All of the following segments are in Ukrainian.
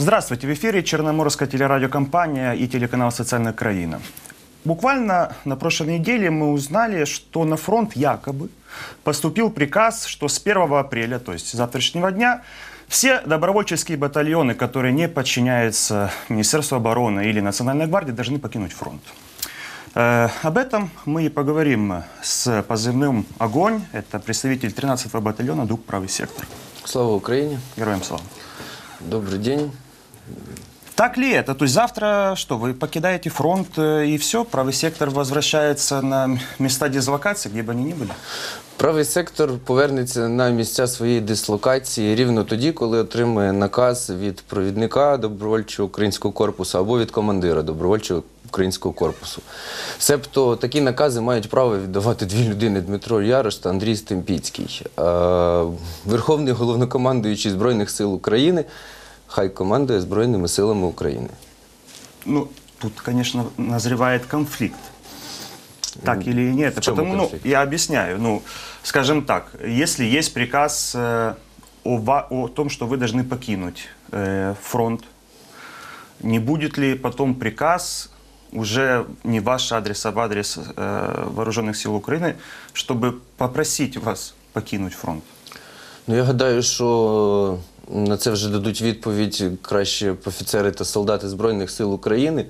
Здравствуйте, в эфире Черноморская телерадиокомпания и телеканал «Социальная Краина». Буквально на прошлой неделе мы узнали, что на фронт якобы поступил приказ, что с 1 апреля, то есть с завтрашнего дня, все добровольческие батальоны, которые не подчиняются Министерству обороны или Национальной гвардии, должны покинуть фронт. Э, об этом мы и поговорим с позывным «Огонь». Это представитель 13-го батальона «Дуг Правый сектор». Слава Украине! Героям слава. Добрый день. Так ли это? То есть завтра что, вы покидаете фронт э, и все, правый сектор возвращается на места дислокации, где бы они ни были? Правий сектор повернеться на місця своєї дислокації рівно тоді, коли отримає наказ від провідника добровольчого українського корпусу або від командира добровольчого українського корпусу. Себто такі накази мають право віддавати дві людини Дмитро Ярош та Андрій Стемпіцький. Е, Верховний головнокомандуючий Збройних сил України хай командує Збройними силами України. Ну, тут, конечно, назревает конфликт. Так или нет? в чём Потому, ну, конфликт? я объясняю. Ну, скажем так, если есть приказ э, о, ва- о том, что вы должны покинуть э, фронт, не будет ли потом приказ уже не в ваш адрес, а в адрес э, вооруженных сил Украины, чтобы попросить вас покинуть фронт? Ну, я гадаю, що на це вже дадуть відповідь краще офіцери та солдати Збройних сил України.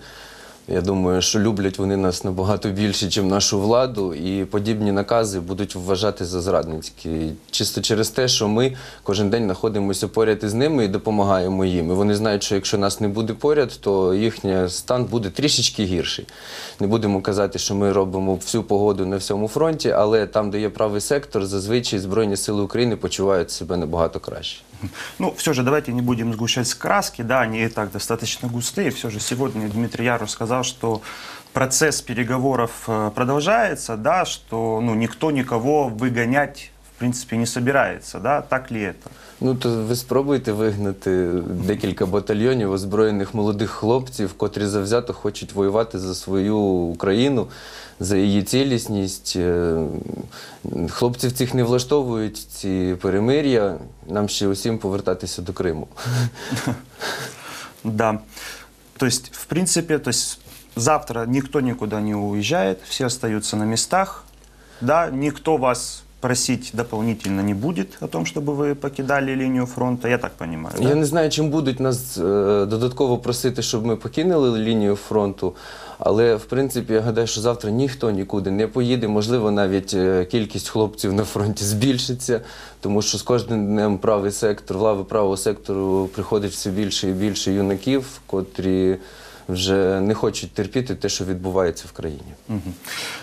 Я думаю, що люблять вони нас набагато більше, ніж нашу владу, і подібні накази будуть вважати за зрадницькі. Чисто через те, що ми кожен день знаходимося поряд із ними і допомагаємо їм. І вони знають, що якщо нас не буде поряд, то їхній стан буде трішечки гірший. Не будемо казати, що ми робимо всю погоду на всьому фронті, але там, де є правий сектор, зазвичай Збройні сили України почувають себе набагато краще. Ну, все же давайте не будем сгущать краски, да, они и так достаточно густые. Все же сегодня Дмитрий Ярош сказал, что процесс переговоров э, продолжается, да, что ну, никто никого выгонять в принципе не собирается, да, так ли это? Ну то ви спробуйте вигнати декілька батальйонів озброєних молодих хлопців, котрі завзято хочуть воювати за свою Україну, за її цілісність. Е, Хлопців цих не влаштовують ці перемир'я. Нам ще усім повертатися до Криму. Да. То есть, в принципе, то есть завтра никто никуда не уезжает, все остаются на местах, да, никто вас просить дополнительно не будет о том, чтобы вы покидали линию фронта, я так понимаю, да? Я не знаю, чим будуть нас е, додатково просити, щоб ми покинули лінію фронту. Але в принципі я гадаю, що завтра ніхто нікуди не поїде. Можливо, навіть е, кількість хлопців на фронті збільшиться, тому що з кожним днем правий сектор, в лави правого сектору приходить все більше і більше юнаків, котрі вже не хочуть терпіти те, що відбувається в країні. Мгм.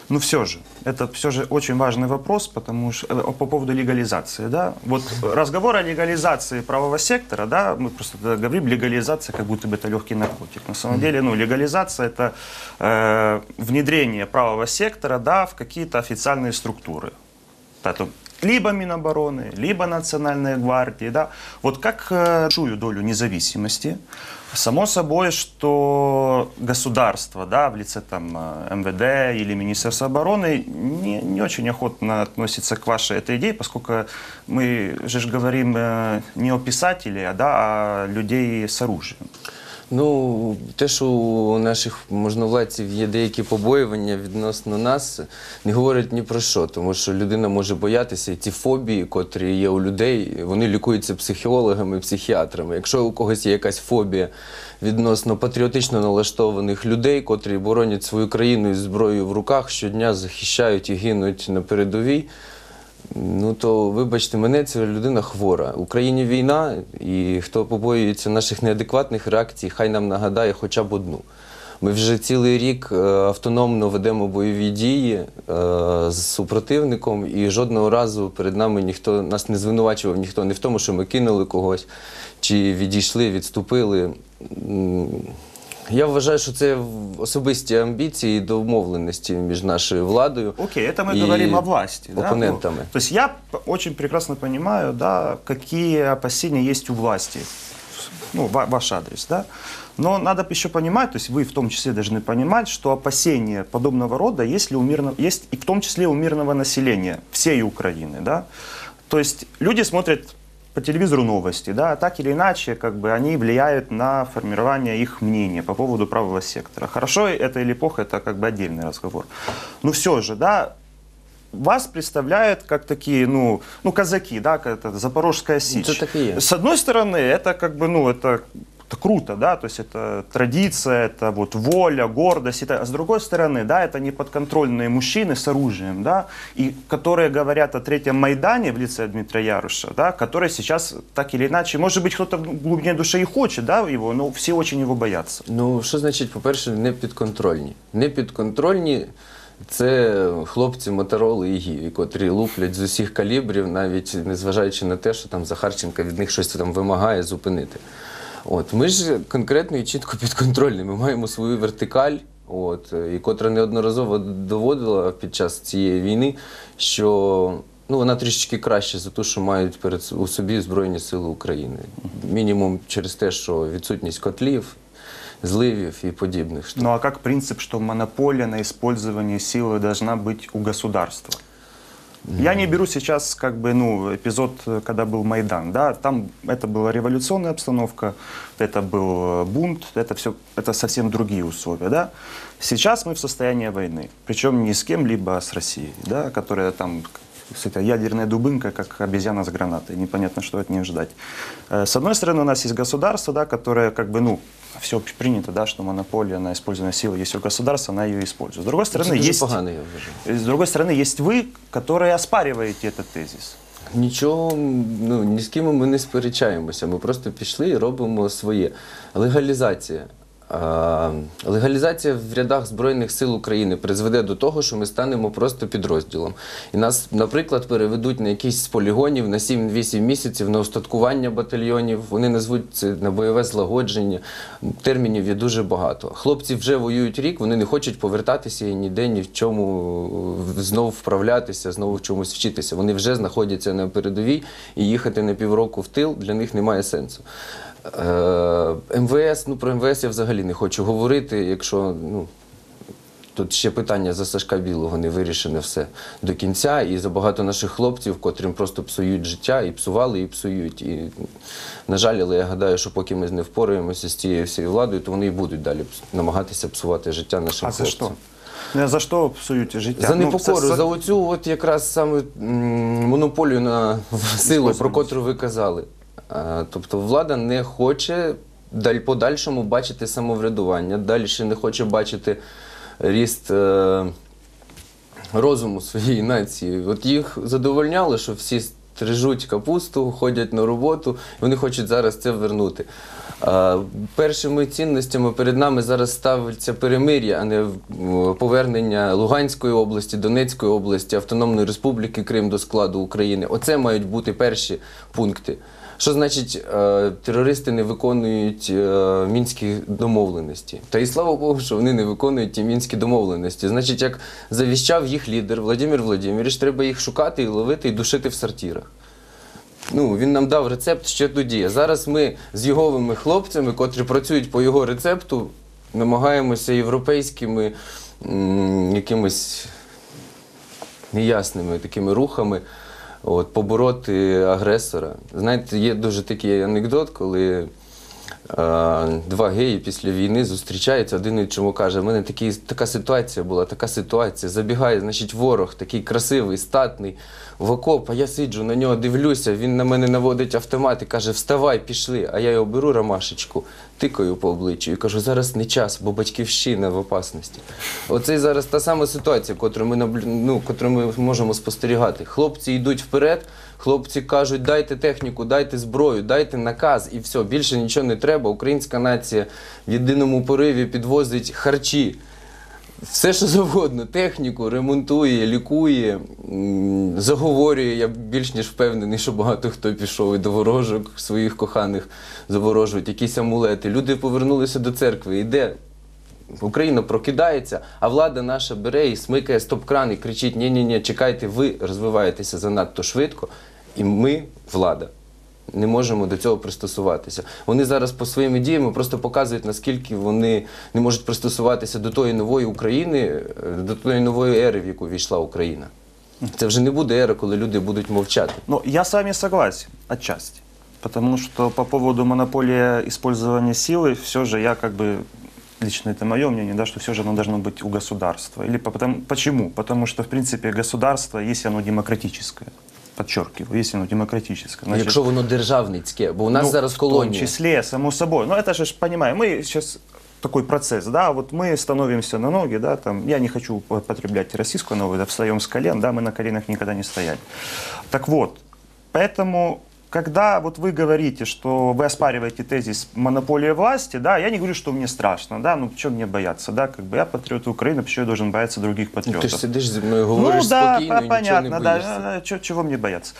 Ну все же, это все же очень важный вопрос, потому что э, по поводу легализации, да, вот разговор о легализации правого сектора, да, мы просто тогда говорим легализация, как будто бы это легкий наркотик. На самом деле, ну легализация это э, внедрение правого сектора, да, в какие-то официальные структуры. Да, то Либо Минобороны, либо Национальной гвардии, да. Вот как э, большую долю независимости, само собой, что государство, да, в лице там э, МВД или Министерства обороны не, не очень охотно относится к вашей этой идее, поскольку мы же говорим э, не о писателе, а, да, а людей с оружием. Ну, те, що у наших можновладців є деякі побоювання відносно нас, не говорять ні про що, тому що людина може боятися, і ці фобії, котрі є у людей, вони лікуються психологами, психіатрами. Якщо у когось є якась фобія відносно патріотично налаштованих людей, котрі боронять свою країну із зброєю в руках, щодня захищають і гинуть на передовій. Ну то вибачте, мене ця людина хвора. В Україні війна, і хто побоюється наших неадекватних реакцій, хай нам нагадає хоча б одну. Ми вже цілий рік е, автономно ведемо бойові дії е, з супротивником, і жодного разу перед нами ніхто нас не звинувачував ніхто не в тому, що ми кинули когось чи відійшли, відступили. М, Я вважаю, що це особисті амбіції і домовленості між нашою владою. Окей, это мы и говорим о власти. да, оппонентами. ну, то есть я п- очень прекрасно понимаю, да, какие опасения есть у власти, ну, ва- ваш адрес, да. Но надо еще понимать, то есть вы в том числе должны понимать, что опасения подобного рода есть, ли у мирно, есть и в том числе у мирного населения всей Украины, да. То есть люди смотрят по телевизору новости, да, так или иначе, как бы они влияют на формирование их мнения по поводу правого сектора. Хорошо это или плохо, это как бы отдельный разговор. Но все же, да, вас представляют как такие, ну, ну казаки, да, как это Запорожская сечь. это так и есть. С одной стороны, это как бы, ну, это, это круто, да, то есть это традиция, это вот воля, гордость, это, а с другой стороны, да, это неподконтрольные мужчины с оружием, да, и которые говорят о третьем Майдане в лице Дмитрия Яруша, да, который сейчас так или иначе, может быть, кто-то в глубине души и хочет, да, его, но все очень его боятся. Ну, що значить, по-перше, не підконтрольні? Не підконтрольні це хлопці Мотороли і Гіві, котрі луплять з усіх калібрів, навіть незважаючи на те, що там Захарченка від них щось там вимагає зупинити. От ми ж конкретно і чітко підконтрольні. Ми маємо свою вертикаль, от, і котра неодноразово доводила під час цієї війни, що ну, вона трішечки краще за те, що мають перед у собі Збройні Сили України. Мінімум через те, що відсутність котлів, зливів і подібних штук. Ну а как принцип, что монополия на использование силы должна быть у государства? Я не беру сейчас как бы, ну, эпизод, когда был Майдан, да, там это была революционная обстановка, это был э, бунт, это все, это совсем другие условия, да. Сейчас мы в состоянии войны, причем не с кем-либо, а с Россией, да, которая там с этой ядерная дубынка, как обезьяна с гранатой, непонятно, что от нее ждать. Э, С одной стороны, у нас есть государство, да, которое как бы, ну, все принято, да, что монополия на использование силы есть у государства, она ее использует. С другой Це стороны, дуже есть... погано, я вважаю. С другой стороны, есть вы, которые оспариваете этот тезис. Нічого, ну ні з ким ми не сперечаємося. Ми просто пішли і робимо своє. Легалізація. Легалізація в рядах Збройних сил України призведе до того, що ми станемо просто підрозділом. І нас, наприклад, переведуть на якісь з полігонів на 7-8 місяців на остаткування батальйонів. Вони назвуть це на бойове злагодження. Термінів є дуже багато. Хлопці вже воюють рік, вони не хочуть повертатися і ніде ні в чому знову вправлятися, знову в чомусь вчитися. Вони вже знаходяться на передовій і їхати на півроку в тил для них немає сенсу. Е, МВС, ну про МВС я взагалі не хочу говорити, якщо ну. Тут ще питання за Сашка Білого не вирішене все до кінця, і за багато наших хлопців, котрим просто псують життя, і псували, і псують. І, на жаль, але я гадаю, що поки ми не впораємося з цією всією владою, то вони і будуть далі намагатися псувати життя нашим А за хлопцям. что? Ну, а за что псуете життя? За Ну, непокору, за- за оцю от якраз саме м, монополію на силу, про котру ви казали. А, Тобто влада не хоче даль подальшому бачити самоврядування, далі не хоче бачити ріст е, розуму своєї нації. От їх задовольняло, що всі стрижуть капусту, ходять на роботу, і вони хочуть зараз це вернути. Першими цінностями перед нами зараз ставиться перемир'я, а не повернення Луганської області, Донецької області, Автономної Республіки Крим до складу України. Оце мають бути перші пункти. Що значить, е, терористи не виконують е, мінські домовленості? Та і слава Богу, що вони не виконують ті мінські домовленості. Значить, як завіщав їх лідер Владимир Владимирович, треба їх шукати і ловити і душити в сортирах. Ну, він нам дав рецепт ще тоді. Зараз ми з йоговими хлопцями, котрі працюють по його рецепту, намагаємося європейськими якимись неясними такими рухами от, побороти агресора. Знаєте, є дуже такий анекдот, коли е, два геї після війни зустрічаються, один іншому каже, в мене такий, така ситуація була, така ситуація. Забігає, значить, ворог такий красивий, статний, в окоп, а я сиджу на нього, дивлюся, він на мене наводить автомат і каже, вставай, пішли. А я його беру ромашечку, тикаю по обличчю і кажу, зараз не час, бо батьківщина в опасності. Оце зараз та сама ситуація, котру ми, ну, котру ми можемо спостерігати. Хлопці йдуть вперед, хлопці кажуть, дайте техніку, дайте зброю, дайте наказ і все, більше нічого не треба. Українська нація в єдиному пориві підвозить харчі. Все, що завгодно, техніку ремонтує, лікує, заговорює. Я більш ніж впевнений, що багато хто пішов і до ворожок своїх коханих заворожують, якісь амулети. Люди повернулися до церкви. Іде Україна прокидається, а влада наша бере і смикає стоп-кран і кричить: ні ні ні чекайте, ви розвиваєтеся занадто швидко, і ми, влада, не можемо до цього пристосуватися. Вони зараз по своїми діями просто показують, наскільки вони не можуть пристосуватися до тої нової України, е, до тої нової ери, в яку війшла Україна. Це вже не буде ера, коли люди будуть мовчати. Но я с вами согласен, отчасти. Потому что по поводу монополии использования силы, все же я как бы, лично это мое мнение, да, что все же оно должно быть у государства. Или по- потому, почему? Потому что, в принципе, государство, если оно демократическое, подчеркиваю, если оно демократическое. значит, Якщо воно державницьке, бо у нас ну, зараз В том колонія. числе, само собой. Но это же, ж, понимаем, мы сейчас такой процесс, да, вот мы становимся на ноги, да, там, я не хочу употреблять российскую новую, да, встаем с колен, да, мы на коленах никогда не стояли. Так вот, поэтому, когда вот вы говорите, что вы оспариваете тезис монополии власти, да, я не говорю, что мне страшно, да, ну, чем мне бояться, да, как бы я патриот Украины, почему я должен бояться других Ну, патриотов? Ти ж сидиш зі мною, говориш ну да, спокійно і нічого понятно, не да, боїшся. да, да, чё- чего мне бояться.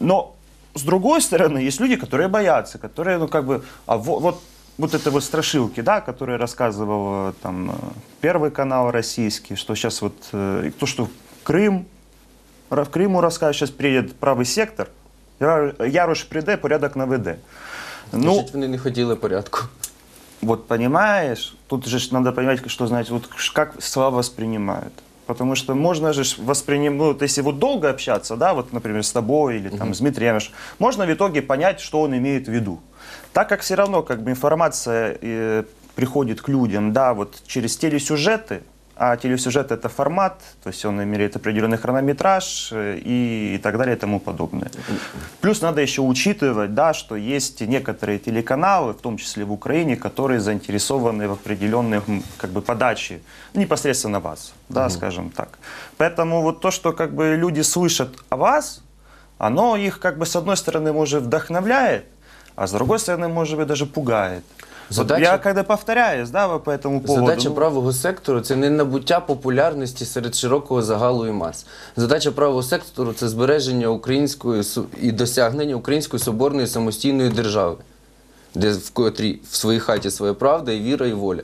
Но с другой стороны, есть люди, которые боятся, которые, ну как бы, а во- вот, вот это вот страшилки, да, которые рассказывал э, там э, Первый канал российский, что сейчас вот, э, и то, что Крым, Ра- в Крыму расскажет, сейчас приедет правый сектор, Я- Ярош приде, порядок наведе. Ну, Значить, вони не хотіли порядку. вот понимаешь, тут же надо понимать, что значит, вот как слова воспринимают. Потому что можно же воспринимать, ну, вот если вот долго общаться, да, вот, например, с тобой или там с Дмитрием, можно в итоге понять, что он имеет в виду. Так как все равно как бы информация э, приходит к людям, да, вот через телесюжеты, а телесюжет это формат, то есть он имеет определенный хронометраж э, и, и так далее и тому подобное. Плюс надо еще учитывать, да, что есть некоторые телеканалы, в том числе в Украине, которые заинтересованы в определенных как бы, подаче непосредственно вас, да, скажем так. Поэтому вот то, что как бы люди слышат о вас, оно их как бы с одной стороны может вдохновляет, а с другой стороны может быть даже пугает. Задача- я когда повторяюсь, да, по этому поводу. Задача ну, правого сектору це не набуття популярності серед широкого загалу і мас. Задача правого сектору це збереження української і досягнення української соборної самостійної держави, де в котрій в своїй хаті своя правда і віра, і воля.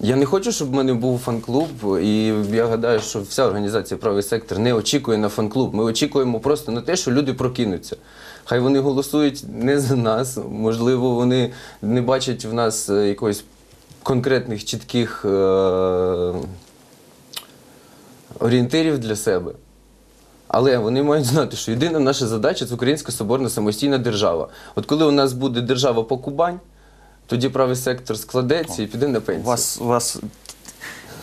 Я не хочу, щоб в мене був фан-клуб, і я гадаю, що вся організація правий сектор не очікує на фан-клуб. Ми очікуємо просто на те, що люди прокинуться. Хай вони голосують не за нас, можливо, вони не бачать в нас е, якогось конкретних чітких е- орієнтирів для себе. Але вони мають знати, що єдина наша задача це Українська соборна самостійна держава. От коли у нас буде держава по Кубань, тоді правий сектор складеться і піде на у пенсію. вас, у вас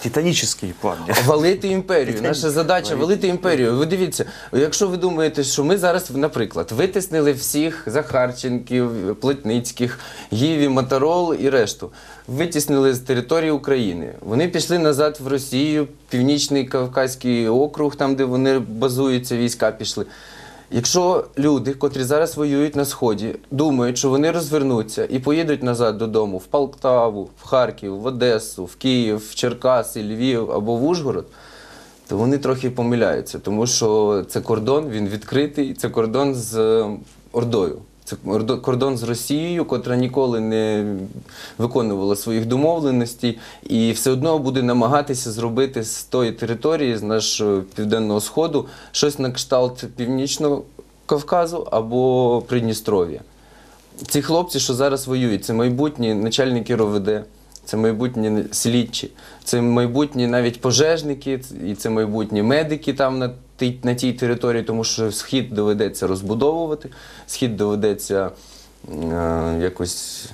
титанические планы. Валити імперію. Наша задача валити імперію. Ви дивіться, якщо ви думаєте, що ми зараз, наприклад, витиснили всіх Захарченків, Плетницьких, Гіві, Моторол і решту, витіснили з території України. Вони пішли назад в Росію, Північний Кавказький округ, там, де вони базуються, війська пішли. Якщо люди, котрі зараз воюють на сході, думають, що вони розвернуться і поїдуть назад додому в Полтаву, в Харків, в Одесу, в Київ, в Черкаси, Львів або в Ужгород, то вони трохи помиляються, тому що це кордон, він відкритий, це кордон з е, Ордою. Це ордо- кордон з Росією, котра ніколи не виконувала своїх домовленостей, і все одно буде намагатися зробити з тої території, з нашого південного сходу, щось на кшталт Північного Кавказу або Придністров'я. Ці хлопці, що зараз воюють, це майбутні начальники РОВД, це майбутні слідчі, це майбутні навіть пожежники, і це майбутні медики там на на тій території, тому що схід доведеться розбудовувати, схід доведеться е, якось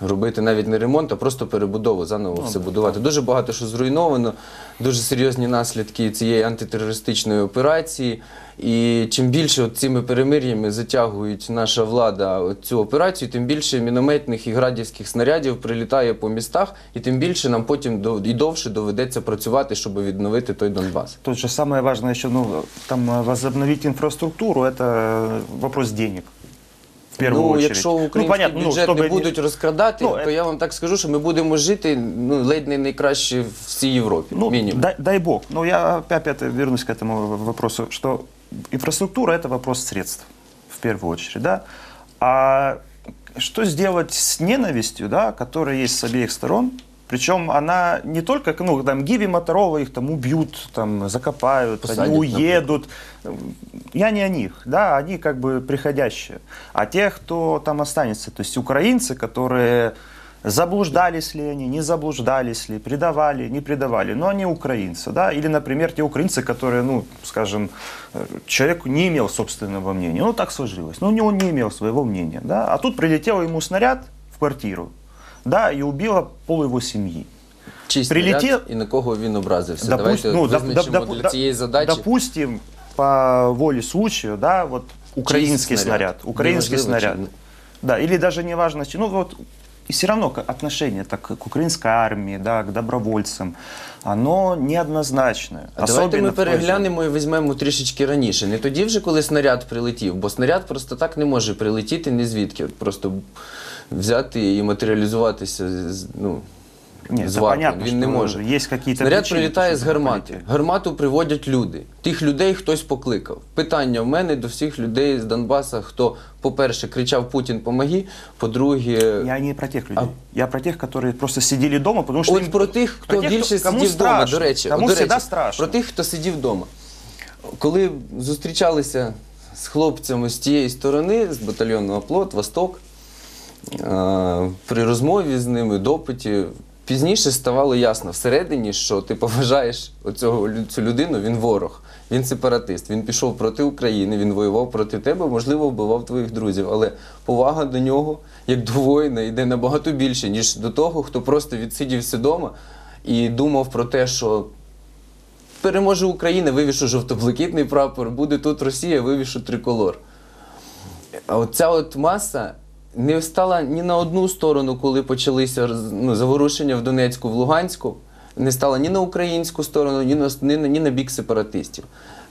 робити навіть не ремонт, а просто перебудову, заново все будувати. Дуже багато що зруйновано, дуже серйозні наслідки цієї антитерористичної операції. І чим більше от цими перемир'ями затягують наша влада от цю операцію, тим більше мінометних і градівських снарядів прилітає по містах, і тим більше нам потім до- і довше доведеться працювати, щоб відновити той Донбас. Тут же самое важное еще, ну, там э, возобновить инфраструктуру, это вопрос денег. В первую ну, очередь. якщо український бюджет не будуть розкрадати, Ну, то я вам так скажу, що ми будемо жити ну, ледь не найкраще в всій Європі. Ну, мінімум. дай, дай бог. Но я опять, опять вернусь к этому вопросу, что инфраструктура – это вопрос средств, в первую очередь, да. А что сделать с ненавистью, да, которая есть с обеих сторон? Причем она не только, ну, там, Гиви Моторова их там убьют, там, закопают, Посадят, они уедут. Я не о них, да, они как бы приходящие. А тех, кто там останется, то есть украинцы, которые Заблуждались ли они, не заблуждались ли, предавали, не предавали. Но они украинцы, да, или, например, те украинцы, которые, ну, скажем, человек не имел собственного мнения, ну, так сложилось, ну, он не имел своего мнения, да, а тут прилетел ему снаряд в квартиру, да, и убило пол его семьи. Чий Прилетел... і на кого він образився. Допу- Давайте ну, визначимо доп- для цієї задачі. Допустим, по волі случая, да, вот украинский снаряд? снаряд, украинский снаряд. чи- Да, или даже не важно, ну вот и все равно отношение так к украинской армии, да, к добровольцам, оно неоднозначное. А давайте ми переглянемо і візьмемо трішечки раніше. Не тоді вже, коли снаряд прилетів, бо снаряд просто так не може прилетіти ні звідки. Просто взяти і матеріалізуватися ну, Нет, з это вакууму. понятно, Він не что може. Есть какие-то Снаряд причины, прилітає з почему это гармати. полетело. Гармату приводять люди. Тих людей хтось покликав. Питання в мене до всіх людей з Донбаса, хто, по-перше, кричав Путін помоги, по-друге, Я не про тех людей. Я про тех, которые просто сидели дома, потому что От им- про тих, хто про тех, більше кому сидів вдома, страшно, до речі, кому от, до всегда речі, страшно. про тих, хто сидів вдома. Коли зустрічалися з хлопцями з тієї сторони, з батальйону Оплот, Восток, е, при розмові з ними, допиті, пізніше ставало ясно всередині, що ти поважаєш оцього, цю людину, він ворог, він сепаратист, він пішов проти України, він воював проти тебе, можливо, вбивав твоїх друзів. Але повага до нього, як до воїна, йде набагато більше, ніж до того, хто просто відсидівся вдома і думав про те, що переможе Україна, вивішу жовто-блакитний прапор, буде тут Росія, вивішу триколор. А от ця от маса не стала ні на одну сторону, коли почалися ну, заворушення в Донецьку, в Луганську, не стала ні на українську сторону, ні на, ні, ні на бік сепаратистів.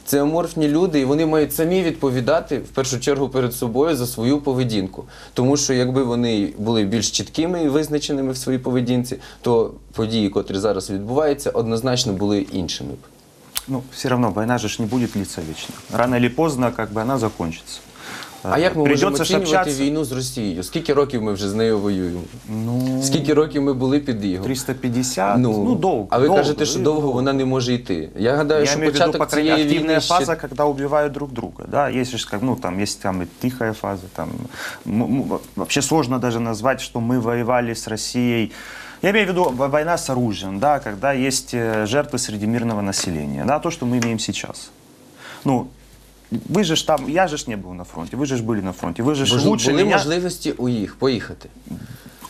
Це аморфні люди, і вони мають самі відповідати в першу чергу перед собою за свою поведінку. Тому що якби вони були більш чіткими і визначеними в своїй поведінці, то події, котрі зараз відбуваються, однозначно були іншими б. Ну, все равно война ж не будет длиться вечно. Рано или поздно, как бы она. А як ми можемо Придется ж оцінювати общаться. війну з Росією? Скільки років ми вже з нею воюємо? Ну, Скільки років ми були під його? 350, ну, долго. А ви долго, кажете, що ну, довго вона не може йти. Я гадаю, Я що имею в виду, початок по крайней цієї активная війни ще... фаза, когда убивают друг друга. Да? Есть же, как, ну, там, есть там и тихая фаза. Там, м- м- вообще сложно даже назвать, что мы воевали с Россией. Я имею в виду во- война с оружием, да, когда есть э, жертвы среди мирного населения. Да, то, что мы имеем сейчас. Ну, вы же ж там, я же ж не был на фронте, вы же ж были на фронте, вы же ж Бо лучше були меня... можливості у їх поїхати.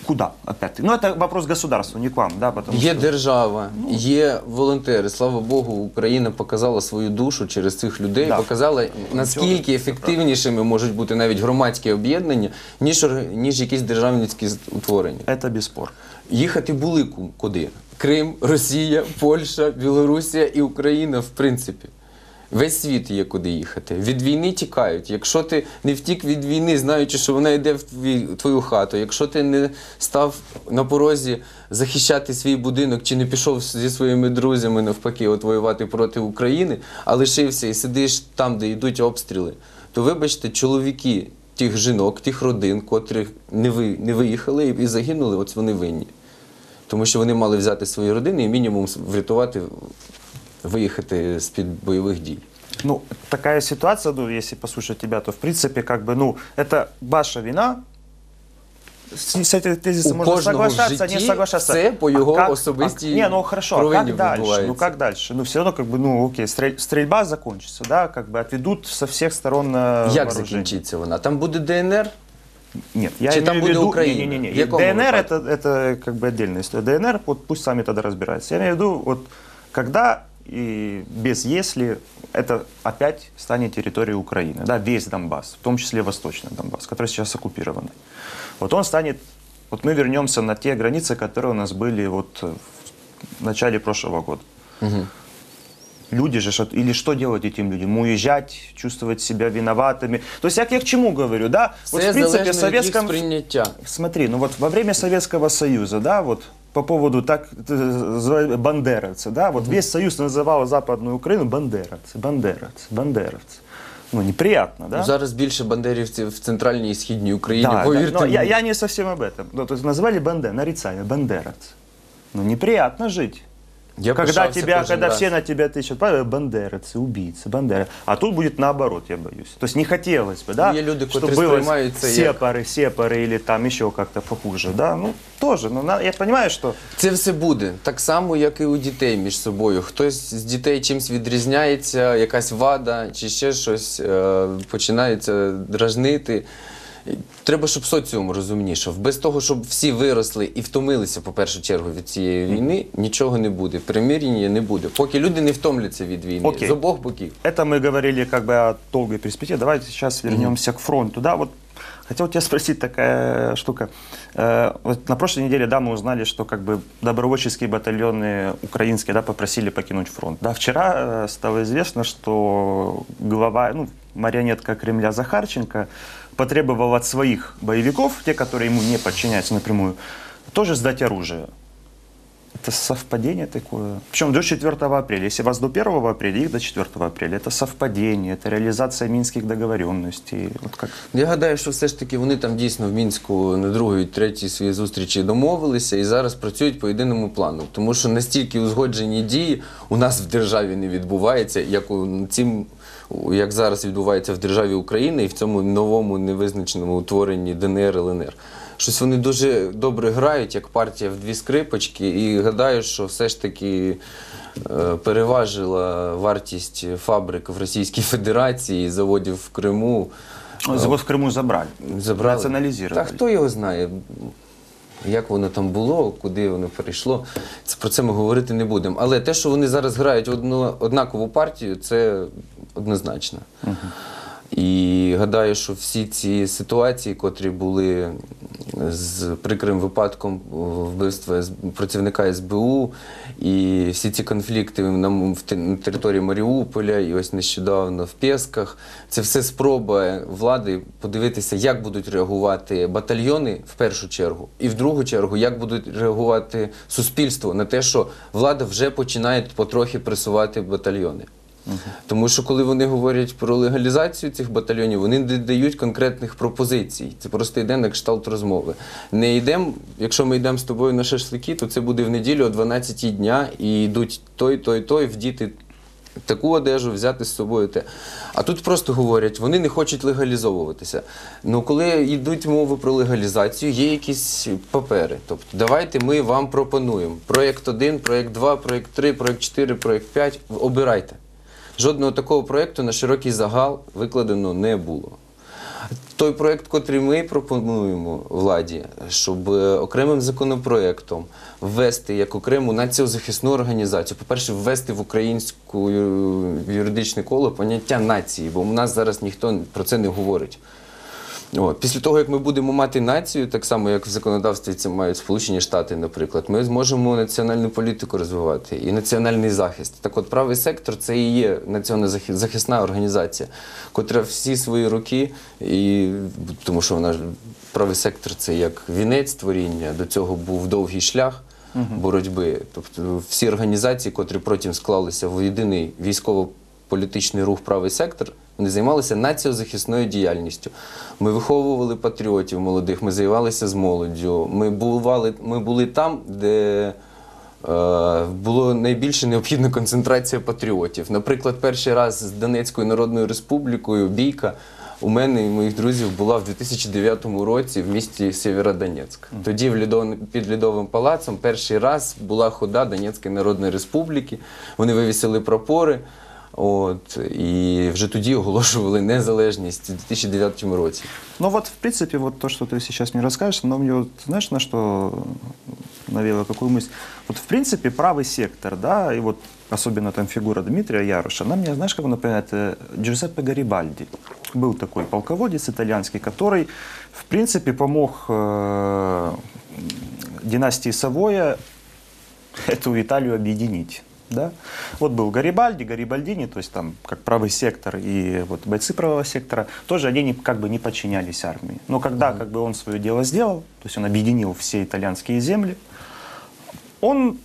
Куда, опять? Ну, это вопрос государства, не к вам, да, потому Є что... держава, є волонтери. Слава Богу, Україна показала свою душу через цих людей, Да. показала наскільки Це ефективнішими можуть бути навіть громадські об'єднання, ніж, орг- ніж якісь державницькі з- утворення. Это бесспор. Їхати були ку- куди? Крим, Росія, Польща, Білорусія і Україна, в принципі. Весь світ є куди їхати. Від війни тікають. Якщо ти не втік від війни, знаючи, що вона йде в твою хату, якщо ти не став на порозі захищати свій будинок чи не пішов зі своїми друзями навпаки от воювати проти України, а лишився і сидиш там, де йдуть обстріли, то вибачте, чоловіки тих жінок, тих родин, котрих не, ви, не виїхали і, загинули, от вони винні. Тому що вони мали взяти свої родини і мінімум врятувати, виїхати з-під бойових дій. Ну, такая ситуация, ну, если послушать тебя, то в принципе, как бы, ну, это ваша вина. С, с этой тезисом У можно кожного в соглашаться, не житті соглашаться. це по його А как- особистій а- Не, ну хорошо, а провині как дальше? відбувається. Ну как дальше? Ну все равно, как бы, ну окей, стрель- стрельба закончится, да, как бы отведут со всех сторон э, Як вооружение. закінчиться вона? Там буде ДНР? Нет, я Чи имею там в будет виду... Украина? Не, не, не, В якому ДНР випадку? это, это как бы отдельная история. ДНР, вот пусть сами тогда разбираются. Я имею в виду, вот когда и без если это опять станет территорией Украины, да, весь Донбасс, в том числе Восточный Донбасс, который сейчас оккупированный. Вот он станет, вот мы вернемся на те границы, которые у нас были вот в начале прошлого года. Люди же, или что делать этим людям? Уезжать, чувствовать себя виноватыми. То есть я, я к чему говорю, да? Це вот в принципе в советском... Смотри, ну вот во время Советского Союза, да, вот по поводу так э, называют бандеровцы, да, вот весь Союз называл Западную Украину бандеровцы, бандеровцы, бандеровцы. Ну, неприятно, да? Зараз більше бандерівців в центральній і східній Україні. Да, да, повірте но я, мені. я не совсем об этом. Ну, то есть называли бандер, нарицание, бандеровцы. Ну, неприятно жить Я когда пишався тебя, кожен когда раз. все на тебя тычут, «Павел, бандеровцы, убийцы, бандеры. А тут будет наоборот, я боюсь. То есть не хотелось бы, да, Є люди, что котрі было сприймаються як- сепары, сепары или там еще как-то похуже, да, ну тоже, но на- я понимаю, что Це все буде так само, як і у дітей між собою. Хтось з дітей чимось відрізняється, якась вада чи ще щось е, починається дражнити. І Треба, щоб соціум розумнішав. Без того, щоб всі виросли і втомилися, по першу чергу, від цієї війни, нічого не буде. Примирення не буде. Поки люди не втомляться від війни Окей. з обох боків. Это мы говорили как бы о долгой перспективе. Давайте сейчас вернемся к фронту. Да, вот хотел тебя спросить такая штука. Э, вот на прошлой неделе, да, мы узнали, что как бы добровольческие батальоны украинские, да, попросили покинуть фронт. Да, вчера э, стало известно, что глава, ну, марионетка Кремля Захарченко потребовал от своих боевиков, те, которые ему не подчиняются напрямую, тоже сдать оружие. Это совпадение такое. Причем до 4 апреля. Если вас до 1 апреля, их до 4 апреля. Это совпадение, это реализация минских договоренностей. Вот как Я гадаю, що все ж таки вони там дійсно в мінську на другій, третій своїй зустрічі домовилися і зараз працюють по єдиному плану. Тому що настільки узгоджені дії у нас в державі не відбувається, як у цим. Як зараз відбувається в державі України і в цьому новому невизначеному утворенні ДНР ЛНР. Щось вони дуже добре грають, як партія в дві скрипочки, і гадаю, що все ж таки е, переважила вартість фабрик в Російській Федерації, заводів в Криму. его в Крыму забрали. Забрали. Национализировали. Та хто його знає, як воно там було, куди воно перейшло. Це, про це ми говорити не будемо. Але те, що вони зараз грають одну, однакову партію, це однозначно. І гадаю, що всі ці ситуації, котрі були з прикрим випадком вбивства працівника СБУ, і всі ці конфлікти на території Маріуполя, і ось нещодавно в Пєсках, це все спроба влади подивитися, як будуть реагувати батальйони в першу чергу, і в другу чергу, як будуть реагувати суспільство на те, що влада вже починає потрохи пресувати батальйони. Тому що коли вони говорять про легалізацію цих батальйонів, вони не дають конкретних пропозицій. Це просто йде на кшталт розмови. Не йдемо, якщо ми йдемо з тобою на шашлики, то це буде в неділю о 12 дня і йдуть той, той, той, вдіти таку одежу, взяти з собою те. А тут просто говорять, вони не хочуть легалізовуватися. Ну, коли йдуть мови про легалізацію, є якісь папери. Тобто, давайте ми вам пропонуємо. Проєкт 1, проєкт 2, проєкт 3, проєкт 4, проєкт 5. Обирайте. Жодного такого проєкту на широкий загал викладено не було. Той проєкт, котрий ми пропонуємо владі, щоб е, окремим законопроєктом ввести як окрему націозахисну організацію, по-перше, ввести в українську юридичне коло поняття нації, бо у нас зараз ніхто про це не говорить. От. Після того, як ми будемо мати націю, так само як в законодавстві це мають Сполучені Штати, наприклад, ми зможемо національну політику розвивати і національний захист. Так от правий сектор це і є національна захи- захисна організація, котра всі свої роки, і тому що вона правий сектор це як вінець творіння, до цього був довгий шлях. Боротьби, тобто всі організації, котрі потім склалися в єдиний військово-політичний рух правий сектор, вони займалися націозахисною діяльністю. Ми виховували патріотів молодих, ми займалися з молоддю. Ми бували, ми були там, де е, було найбільше необхідна концентрація патріотів. Наприклад, перший раз з Донецькою Народною Республікою бійка у мене і моїх друзів була в 2009 році в місті Сєвєродонецьк. Тоді в Лідон, під Лідовим палацом перший раз була хода Донецької Народної Республіки. Вони вивісили прапори. От, і вже тоді оголошували незалежність у 2009 році. Ну вот, в принципе, вот то, что ты сейчас мне расскажешь, оно мне, вот, знаешь, на что навело какую мысль? Вот, в принципе, правый сектор, да, и вот особенно там фигура Дмитрия Яруша, она мне, знаешь, как он напоминает, э, Джузеппе Гарибальди. Был такой полководец итальянский, который, в принципе, помог э, династии Савоя эту Италию объединить. Да? Вот был Гарибальди, Гарибальдини, то есть там как правый сектор и вот бойцы правого сектора, тоже они не, как бы не подчинялись армии. Но когда как бы он свое дело сделал, то есть он объединил все итальянские земли, он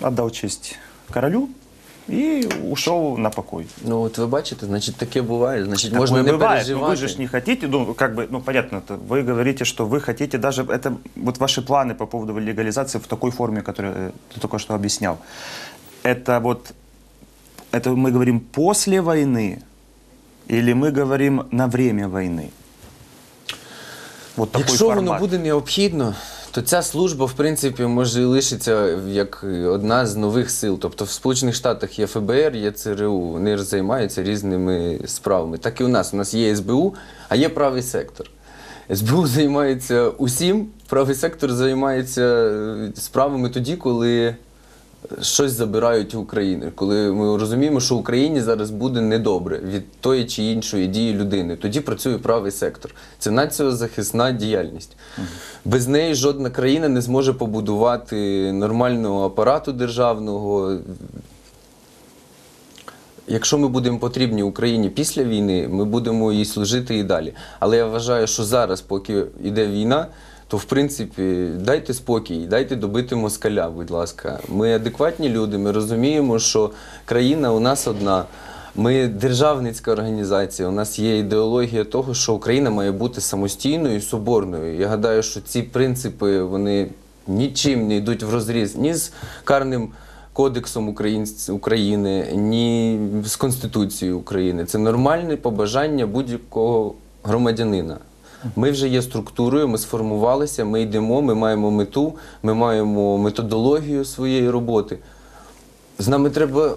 отдал честь королю, и ушел на покой. Ну от ви бачите, значить таке буває. Значить, Такое можна не бывает, но переживати. вы же ж не хотите, ну, как бы, ну, понятно, это вы говорите, что вы хотите даже, это вот ваши планы по поводу легализации в такой форме, которую э, ты только что объяснял. Это вот, это мы говорим после войны или мы говорим на время войны? Вот такой Якщо воно формат. буде необхідно, то ця служба, в принципі, може і лишиться як одна з нових сил. Тобто в Сполучених Штатах є ФБР, є ЦРУ, вони займаються різними справами. Так і у нас. У нас є СБУ, а є правий сектор. СБУ займається усім, правий сектор займається е, справами тоді, коли щось забирають у України, коли ми розуміємо, що Україні зараз буде недобре від тої чи іншої дії людини. Тоді працює правий сектор. Це націозахисна діяльність. Без неї жодна країна не зможе побудувати нормального апарату державного. Якщо ми будемо потрібні Україні після війни, ми будемо їй служити і далі. Але я вважаю, що зараз, поки йде війна, то в принципі дайте спокій, дайте добити москаля, будь ласка. Ми адекватні люди, ми розуміємо, що країна у нас одна. Ми державницька організація. У нас є ідеологія того, що Україна має бути самостійною і соборною. Я гадаю, що ці принципи вони нічим не йдуть в розріз ні з карним кодексом України, ні з Конституцією України. Це нормальне побажання будь-якого громадянина. Ми вже є структурою, ми сформувалися, ми йдемо, ми маємо мету, ми маємо методологію своєї роботи. З нами треба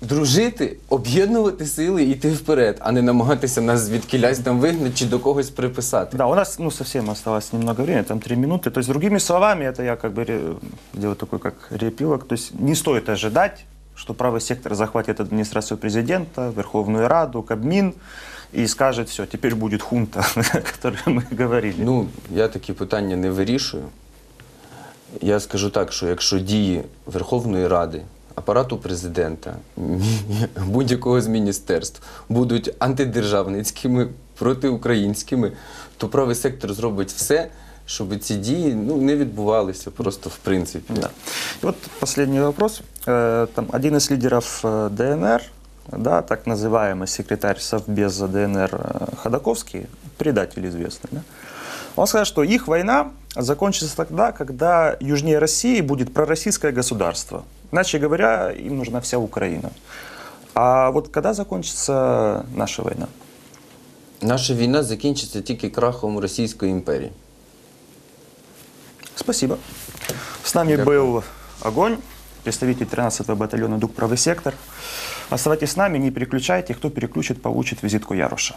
дружити, об'єднувати сили і йти вперед, а не намагатися нас звідкілясь там вигнати чи до когось приписати. Да, у нас ну, совсем осталось немного времени, там три минуты. То есть, другими словами, это я как бы ре- делаю такой как реэпилог. То есть не стоит ожидать, что правый сектор захватит администрацию президента, Верховную Раду, Кабмин и скажет, все, теперь будет хунта, о которой мы говорили. Ну, я такі питання не вирішую. Я скажу так, що якщо дії Верховної Ради, апарату президента, будь-якого з міністерств будуть антидержавницькими, протиукраїнськими, то правий сектор зробить все, щоб ці дії ну, не відбувалися просто в принципі. Да. И вот последний вопрос. Э, Там один из лидеров э, ДНР, да, так называемый секретарь Совбеза ДНР э, Ходаковский, предатель известный, да, он сказал, что их война закончится тогда, когда южнее России будет пророссийское государство. Иначе говоря, им нужна вся Украина. А вот когда закончится наша война? Наша війна закінчиться тільки крахом Російської імперії. Спасибо. С нами Дякую. был Огонь, представитель 13-го батальона ДУК «Правый сектор». Оставайтесь с нами, не переключайте. Кто переключит, получит визитку Яруша.